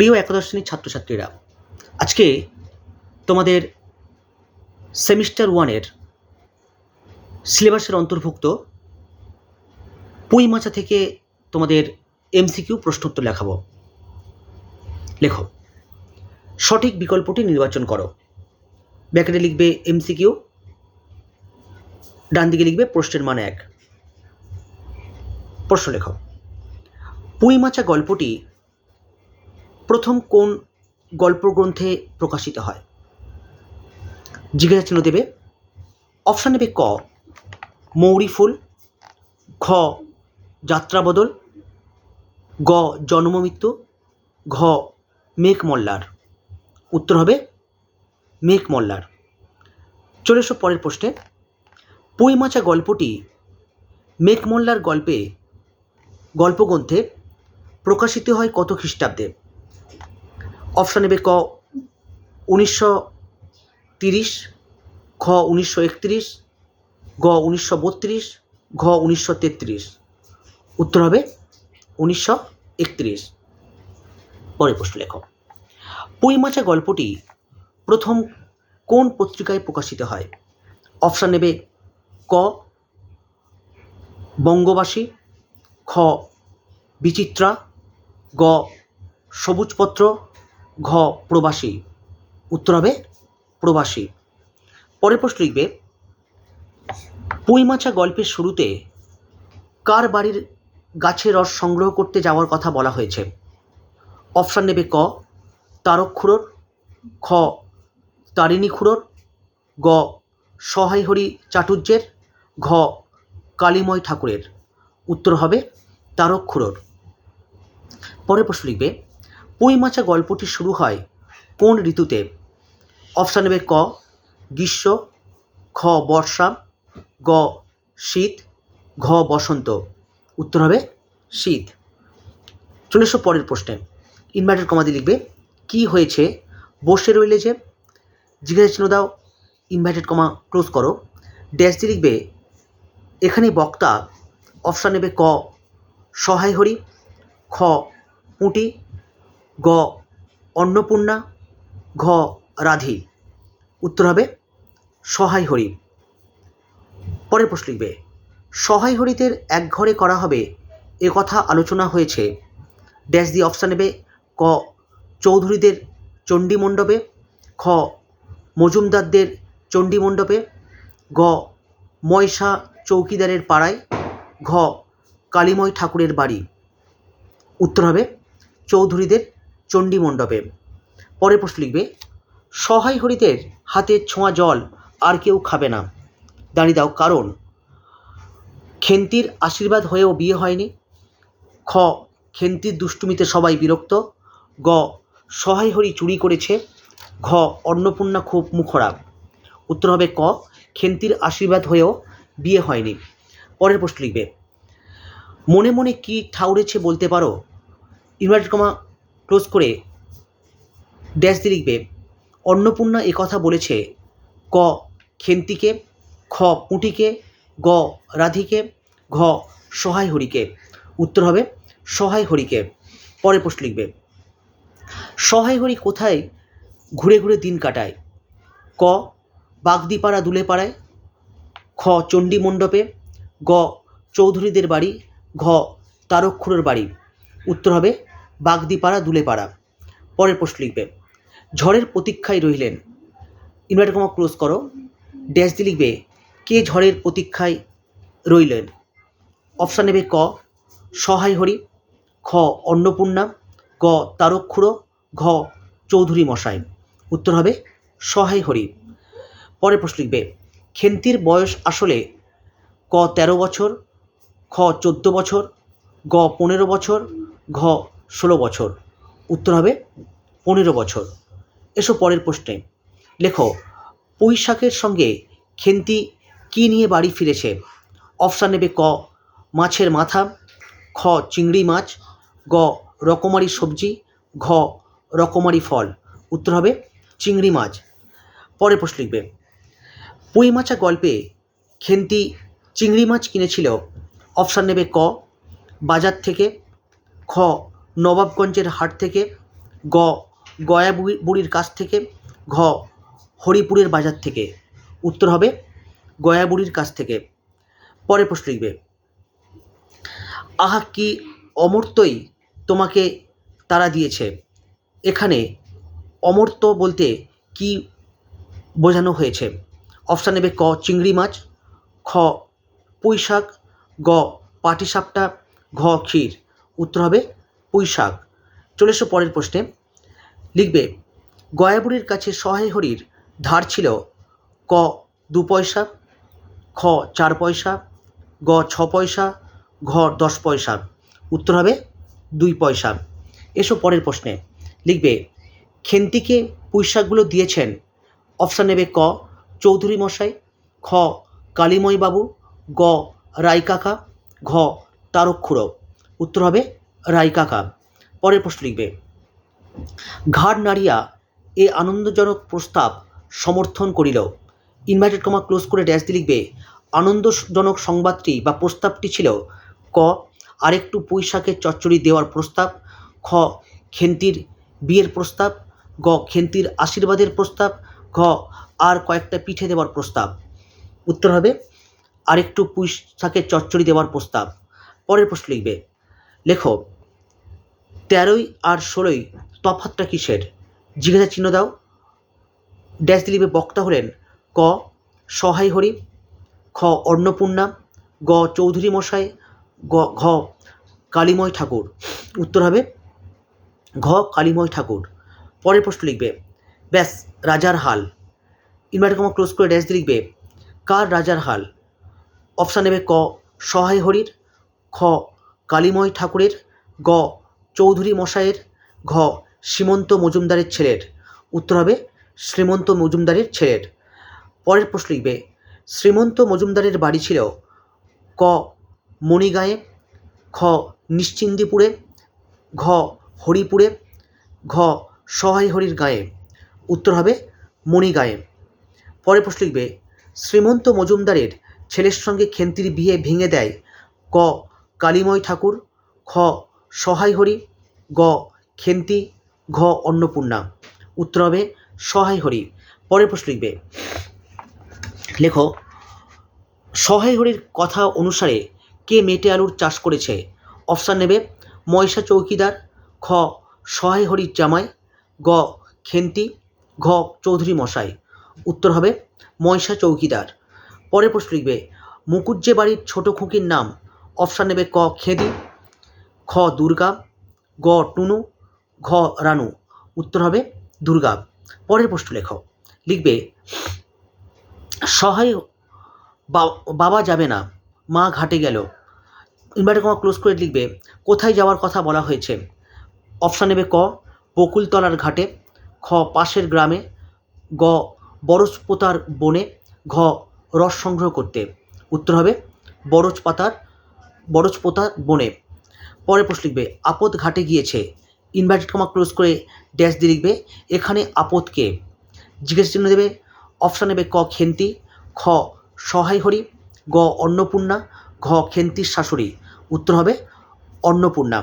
প্রিয় একাদশ শ্রেণির ছাত্রছাত্রীরা, আজকে তোমাদের সেমিস্টার ওয়ানের সিলেবাসের অন্তর্ভুক্ত পুঁই মাচা থেকে তোমাদের এমসিকিউ প্রশ্নোত্তর লেখাবো। লেখো, সঠিক বিকল্পটি নির্বাচন করো। ব্যাকেটে লিখবে এমসিকিউ ডান দিকে লিখবে প্রশ্নের মান এক। প্রশ্ন লেখো পুঁইমাচা গল্পটি প্রথম কোন গল্পগ্রন্থে প্রকাশিত হয়? জিজ্ঞাসা চিহ্ন দেবে, অপশান নেবে ক, মৌরি ফুল খ যাত্রাবদল গ জন্মমৃত্যু ঘ, মেঘ মল্লার। উত্তর হবে, মেঘ মল্লার। চলে এসো পরের প্রশ্নে। পুঁই মাচা গল্পটি মেঘ মল্লার গল্পে গল্পগ্রন্থে প্রকাশিত হয় কত খ্রিস্টাব্দে? অপশান নেবে ক, উনিশশো তিরিশ খ উনিশশো একত্রিশ, গ উনিশশো বত্রিশ, ঘ উনিশশো তেত্রিশ। উত্তর হবে উনিশশো একত্রিশ। পরে প্রশ্ন লেখো। পুঁইমাচা গল্পটি প্রথম কোন পত্রিকায় প্রকাশিত হয়? অপশান নেবে ক, বঙ্গবাসী, খ, বিচিত্রা, গ, সবুজপত্র ঘ, প্রবাসী। উত্তর হবে প্রবাসী। পরের প্রশ্ন লিখবে পুঁইমাচা গল্পের শুরুতে কার বাড়ির গাছের রস সংগ্রহ করতে যাওয়ার কথা বলা হয়েছে? অপশান নেবে ক, তারক খ, তারিণী খুড়োর, গ সহায়হরি চাটুর্যের ঘ, কালীময় ঠাকুরের। উত্তর হবে তারক খুড়োর। পরের প্রশ্ন লিখবে পুঁইমাচা গল্পটি শুরু হয় কোন ঋতুতে? অপশান নেবে ক, গ্রীষ্ম, খ, বর্ষা, গ, শীত, ঘ, বসন্ত। উত্তর হবে শীত। চলে এসো পরের প্রশ্নে। ইনভার্টেড কমাদি লিখবে, কি হয়েছে? বসে রইলে যে, জিজ্ঞাসা চিহ্ন দাও ইনভার্টেড কমা ক্লোজ করো। ড্যাশ দিয়ে লিখবে এখানে বক্তা, অপশান নেবে ক, সহায় হরি, খ, পুঁটি গ, অন্নপূর্ণা, ঘ, রাধি। উত্তর হবে সহায় হরি। পরের প্রশ্ন লিখবে, সহায় হরিদের এক ঘরে করা হবে, এ কথা আলোচনা হয়েছে। ড্যাশ দিয়ে অপশান নেবে, ক, চৌধুরীদের চণ্ডী মণ্ডপে, খ, মজুমদারদের চণ্ডী মণ্ডপে, গ ময়সা চৌকিদারের পাড়ায়, ঘ, কালীময় ঠাকুরের বাড়ি। উত্তর হবে চৌধুরীদের চণ্ডী মণ্ডপে পরের প্রশ্ন লিখবে, সহায় হরিদের হাতের ছোঁয়া জল আর কেউ খাবে না। দাঁড়িয়ে দাও, কারণ খেন্তির আশীর্বাদ হয়েও বিয়ে হয়নি। খ, খেন্তির দুষ্টুমিতে সবাই বিরক্ত। গ, সহায় হরি চুরি করেছে। ঘ, অন্নপূর্ণা খুব মুখরাব। উত্তর হবে ক, খেন্তির আশীর্বাদ হয়েও বিয়ে হয়নি। পরের প্রশ্ন লিখবে, মনে মনে কি ঠাউরেছে বলতে পারো? ইনভার্টেড কমা ক্লোজ করে ড্যাশ দিয়ে লিখবে, অন্নপূর্ণা কথা বলেছে, ক, খেন্তিকে, খ, পুঁটিকে, গ, রাধিকে, ঘ সহায় হরিকে উত্তর হবে সহায় হরিকে পরে প্রশ্ন লিখবে সহায় হরি কোথায় ঘুরে ঘুরে দিন কাটায়? ক, বাগদিপাড়া দুলেপাড়ায়? খ চণ্ডী মণ্ডপে গ, চৌধুরীদের বাড়ি? ঘ তারক্ষুরের বাড়ি? উত্তর হবে বাগদিপাড়া, দুলেপাড়া। পরের প্রশ্ন লিখবে, ঝড়ের প্রতীক্ষায় রইলেন ইনভার্টার কমা ক্লোজ করো। ড্যাশ দিয়ে লিখবে, কে ঝড়ের প্রতীক্ষায় রইলেন? অপশান নেবে ক, সহায় হরি, খ, অন্নপূর্ণা, গ তারক্ষুড়ো ঘ, চৌধুরী মশাই। উত্তর হবে, সহায় হরি। পরের প্রশ্ন লিখবে, খেন্তির বয়স আসলে ক তেরো বছর, খ চোদ্দ বছর, গ পনেরো বছর, ঘ ষোলো বছর, উত্তর হবে পনেরো বছর। এসো পরের প্রশ্নে। লেখো পুঁই শাকের সঙ্গে খেন্তি কী নিয়ে বাড়ি ফিরেছে? অপশান নেবে ক, মাছের মাথা, খ, চিংড়ি মাছ, গ, রকমারি সবজি, ঘ, রকমারি ফল। উত্তর হবে চিংড়ি মাছ। পরের প্রশ্ন লিখবে, পুঁই মাছা গল্পে খেন্তি চিংড়ি মাছ কিনেছিল? অপশান নেবে ক, বাজার থেকে, খ নবাবগঞ্জের হাট থেকে, গ গয়া বুড়ির কাছ থেকে, ঘ, হরিপুরের বাজার থেকে। উত্তর হবে গয়া বুড়ির কাছ থেকে। পরে প্রশ্ন লিখবে। আহা, কি অমর্তই তোমাকে তারা দিয়েছে। এখানে অমর্ত্য বলতে কি বোঝানো হয়েছে? অপশান নেবে ক, চিংড়ি মাছ, খ পুঁই শাক গ, পাটিসাপটা, ঘ, ক্ষীর। উত্তর হবে পুঁই শাক। চলে এসো পরের প্রশ্নে। লিখবে, গয়াবুড়ির কাছে সহায় হরির ধার ছিল ক দু পয়সা, খ চার পয়সা, গ ছ পয়সা, ঘ দশ পয়সা। উত্তর হবে দুই পয়সা। এসো পরের প্রশ্নে। লিখবে, খেন্তিকে পুঁইশাকগুলো দিয়েছেন। অপশান নেবে ক, চৌধুরী মশাই, খ কালীময় বাবু গ রায় কাকা ঘ তারক উত্তর হবে রায় কাকা। পরের প্রশ্ন লিখবে, ঘাড় নাড়িয়া এ আনন্দজনক প্রস্তাব সমর্থন করিল। ইনভাইটেড কমা ক্লোজ করে ড্যাশ দিয়ে লিখবে, আনন্দজনক সংবাদটি বা প্রস্তাবটি ছিল, ক, আরেকটু পুঁই শাকের চচ্চড়ি দেওয়ার প্রস্তাব, খ, খেন্তির বিয়ের প্রস্তাব, গ, খেন্তির আশীর্বাদের প্রস্তাব, ঘ, আর কয়েকটা পিঠে দেওয়ার প্রস্তাব। উত্তর হবে, আরেকটু পুঁই শাকের চচ্চড়ি দেওয়ার প্রস্তাব। পরের প্রশ্ন লিখবে লেখো তেরোই আর ষোলোই তফাতটা কিসের? জিজ্ঞাসা চিহ্ন দাও। ড্যাশ দিলীপে বক্তা হলেন, ক, সহায় হরি, খ, অন্নপূর্ণা, গ, চৌধুরী মশাই, গ, ঘ, কালীময় ঠাকুর। উত্তর হবে, ঘ, কালীময় ঠাকুর। পরের প্রশ্ন লিখবে, ব্যাস, রাজার হাল। ইনভার্টার ক্লোজ করে ড্যাশ লিখবে কার রাজার হাল? অপশান নেবে ক, সহায় হরির, খ কালীময় ঠাকুরের, গ. চৌধুরী মশাইয়ের, ঘ. শ্রীমন্ত মজুমদারের ছেলের। উত্তর হবে শ্রীমন্ত মজুমদারের ছেলের। পরের প্রশ্ন লিখবে, শ্রীমন্ত মজুমদারের বাড়ি ছিল ক. মণিগাঁয়ে, খ. নিশ্চিন্দিপুরে, ঘ. হরিপুরে, ঘ. সহায় হরির গায়ে। উত্তর হবে মণিগাঁয়ে। পরের প্রশ্ন লিখবে, শ্রীমন্ত মজুমদারের ছেলের সঙ্গে খেন্তির বিয়ে ভেঙে দেয় ক. কালীময় ঠাকুর, খ সহায় হরি গ, খেন্তি, ঘ, অন্নপূর্ণা। উত্তর হবে সহায় হরি পরের প্রশ্ন লিখবে। লেখো সহায় হরির কথা অনুসারে কে মেটে আলুর চাষ করেছে? অপশান নেবে ময়সা চৌকিদার, খ সহায় হরির জামাই, গ, খেন্তি, ঘ, চৌধুরী মশাই। উত্তর হবে ময়সা চৌকিদার। পরের প্রশ্ন লিখবে মুকুজ্জে বাড়ির ছোট খুঁকির নাম অপশান নেবে ক খেদি, খ দুর্গা, গ টুনু, ঘ রানু। উত্তর হবে দুর্গা। পরের প্রশ্ন লেখ। লিখবে, সহায় বাবা যাবে না, মা ঘাটে গেল। ইনভার্টার কমা ক্লোজ করে লিখবে, কোথায় যাওয়ার কথা বলা হয়েছে? অপশান নেবে ক, বকুলতলার ঘাটে, খ পাশের গ্রামে, গ বরজ পোতার বনে, ঘ রস সংগ্রহ করতে। উত্তর হবে বরজ পাতার বরজ পোতার বনে। পরে প্রশ্ন লিখবে, আপদ ঘাটে গিয়েছে। ইনভার্টেড কমা ক্লোজ করে ড্যাশ দিয়ে লিখবে, এখানে আপদকে জিজ্ঞেস চিহ্ন দেবে অপশান নেবে ক খেন্তি, খ সহায় হরি গ অন্নপূর্ণা, ঘ খেন্তির শাশুড়ি। উত্তর হবে অন্নপূর্ণা।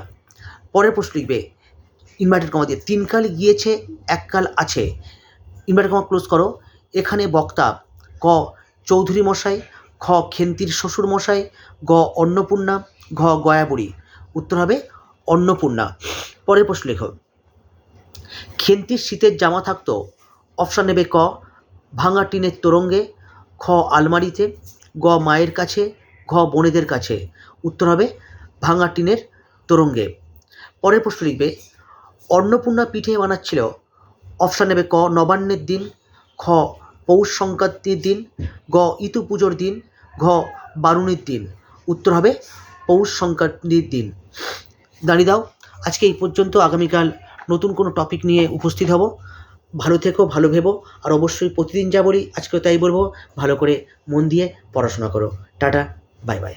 পরের প্রশ্ন লিখবে ইনভার্টেড কমা দিয়ে তিন কাল গিয়েছে, এক কাল আছে। ইনভার্টেড কমা ক্লোজ করো, এখানে বক্তা, ক চৌধুরী মশাই খ খেন্তির শ্বশুর মশাই গ অন্নপূর্ণা, ঘ গয়াবুড়ি। উত্তর হবে অন্নপূর্ণা। পরের প্রশ্ন লেখো। খেন্তির শীতের জামা থাকতো। অপশান নেবে ক, ভাঙা টিনের তোরঙ্গে, খ আলমারিতে, গ মায়ের কাছে, ঘ বোনেদের কাছে। উত্তর হবে ভাঙা টিনের তোরঙ্গে। পরের প্রশ্ন লিখবে, অন্নপূর্ণা পিঠে বানাচ্ছিল। অপশান নেবে ক, নবান্নের দিন, খ পৌষ সংক্রান্তির দিন, গ ইতু পুজোর দিন, ঘ বারুণীর দিন। উত্তর হবে পৌষ সংক্রান্তির দিন। দাঁড়িয়ে দাও, আজকে এই পর্যন্ত আগামীকাল নতুন কোনো টপিক নিয়ে উপস্থিত হব। ভালো থেকো, ভালো ভেবো, আর অবশ্যই প্রতিদিন যা বলি আজকেও তাই বলব। ভালো করে মন দিয়ে পড়াশোনা করো। Tata bye bye